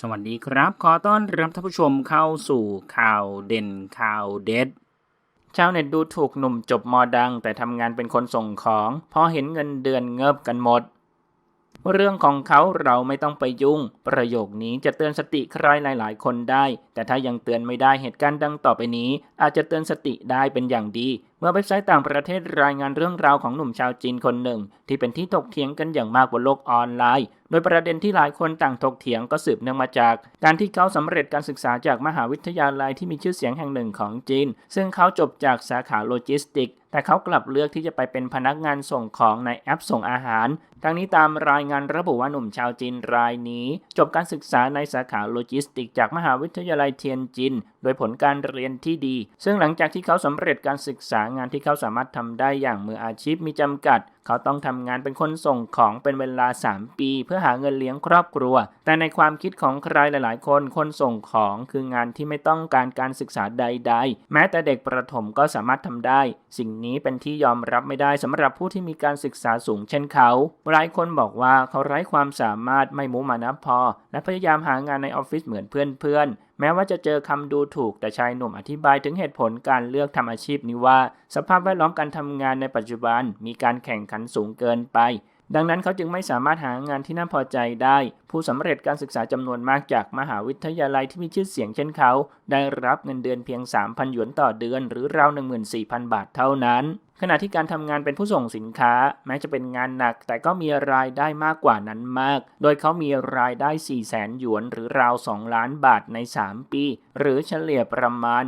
สวัสดีครับ ขอต้อนรับท่านผู้ชมเข้าสู่ข่าวเด่นข่าวเด็ด ชาวเน็ตดูถูกหนุ่มจบมอดัง แต่ทำงานเป็นคนส่งของ พอเห็นเงินเดือนเงิบกันหมด เรื่องของเขาเราไม่ต้องไปยุ่ง ประโยคนี้จะเตือนสติใครหลาย ๆ คนได้ แต่ถ้ายังเตือนไม่ได้เหตุการณ์ดังต่อไปนี้ อาจจะเตือนสติได้เป็นอย่างดี เมื่อเว็บไซต์ต่างประเทศรายงานเรื่องราวของหนุ่มชาวจีนคนหนึ่ง ที่เป็นที่ถกเถียงกันอย่างมากบนโลกออนไลน์โดยประเด็นที่หลายคนต่างถกเถียงก็สืบเนื่องมาจาก การที่เขาสำเร็จการศึกษาจากมหาวิทยาลัยที่มีชื่อเสียงแห่งหนึ่งของจีน ซึ่งเขาจบจากสาขาโลจิสติก แต่เขากลับเลือกที่จะไปเป็นพนักงานส่งของในแอปส่งอาหาร ทั้งนี้ตามรายงานระบุว่าหนุ่มชาวจีนรายนี้ จบการศึกษาในสาขาโลจิสติก จากมหาวิทยาลัยเทียนจิน โดยผลการเรียนที่ดี ซึ่งหลังจากที่เขาสำเร็จการศึกษางานที่เขาสามารถทำได้อย่างมืออาชีพมีจำกัด เขาต้องทำงานเป็นคนส่งของเป็นเวลา 3 ปี เพื่อหาเงินเลี้ยงครอบครัว แต่ในความคิดของใครหลายๆ คนคนส่งของคืองานที่ไม่ต้องการการศึกษาใด ๆ แม้แต่เด็กประถมก็สามารถทำได้ สิ่งนี้เป็นที่ยอมรับไม่ได้สำหรับผู้ที่มีการศึกษาสูงเช่นเขาหลายคนบอกว่าเขาไร้ความสามารถไม่มุมานะพอ และพยายามหางานในออฟฟิศเหมือนเพื่อนๆ แม้ว่าจะเจอคำดูถูกแต่ชายหนุ่มอธิบายถึงเหตุผลการเลือกทำอาชีพนี้ว่า สภาพแวดล้อมการทำงานในปัจจุบันมีการแข่งขันสูงเกินไป ดังนั้นเขาจึงไม่สามารถหางานที่น่าพอใจได้ ผู้สำเร็จการศึกษาจำนวนมากจากมหาวิทยาลัยที่มีชื่อเสียงเช่นเขา ได้รับเงินเดือนเพียง 3,000 หยวนต่อเดือน หรือราว 14,000 บาทเท่านั้น ขณะที่การทำงานเป็นผู้ส่งสินค้า แม้จะเป็นงานหนัก แต่ก็มีรายได้มากกว่านั้นมาก โดยเขามีรายได้ 4 0 0 0 0 0หยวน หรือราว 2 ล้านบาทใน 3 ปี หรือเฉลี่ยประมาณ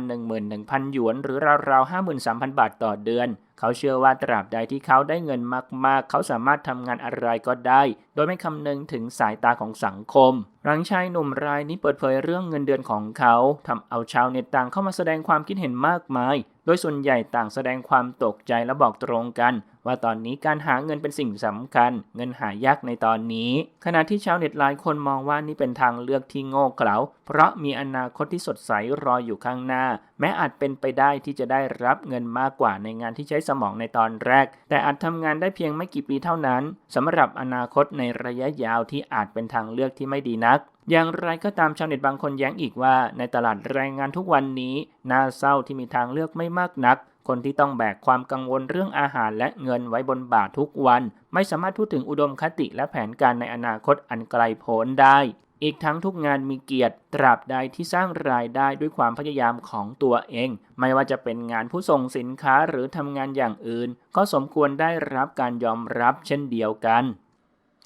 11,000 หยวน หรือราวๆ 53,000 บาทต่อเดือน เขาเชื่อว่าตราบใดที่เขาได้เงินมากๆ เขาสามารถทำงานอะไรก็ได้ โดยไม่คำนึงถึงสายตาของสังคม หลังชายหนุ่มรายนี้เปิดเผยเรื่องเงินเดือนของเขาทำเอาชาวเน็ตต่างเข้ามาแสดงความคิดเห็นมากมาย ดยส่วนใหญ่ต่างแสดงความตกใจและบอกตรงกัน ว่าตอนนี้การหาเงินเป็นสิ่งสำคัญ เงินหายากในตอนนี้ ขณะที่ชาวเน็ตหลายคนมองว่านี่เป็นทางเลือกที่โง่เขลาเพราะมีอนาคตที่สดใสรออยู่ข้างหน้า แม้อาจเป็นไปได้ที่จะได้รับเงินมากกว่าในงานที่ใช้สมองในตอนแรก แต่อาจทำงานได้เพียงไม่กี่ปีเท่านั้นสำหรับอนาคตในระยะยาวที่อาจเป็นทางเลือกที่ไม่ดีนัก อย่างไรก็ตามชาวเน็ตบางคนแย้งอีกว่า ในตลาดแรงงานทุกวันนี้น่าเศร้าที่มีทางเลือกไม่มากนัก คนที่ต้องแบกความกังวลเรื่องอาหารและเงินไว้บนบ่าทุกวัน ไม่สามารถพูดถึงอุดมคติและแผนการในอนาคตอันไกลโพ้นได้ อีกทั้งทุกงานมีเกียรติ ตราบใดที่สร้างรายได้ด้วยความพยายามของตัวเอง ไม่ว่าจะเป็นงานผู้ส่งสินค้าหรือทำงานอย่างอื่น ก็สมควรได้รับการยอมรับเช่นเดียวกัน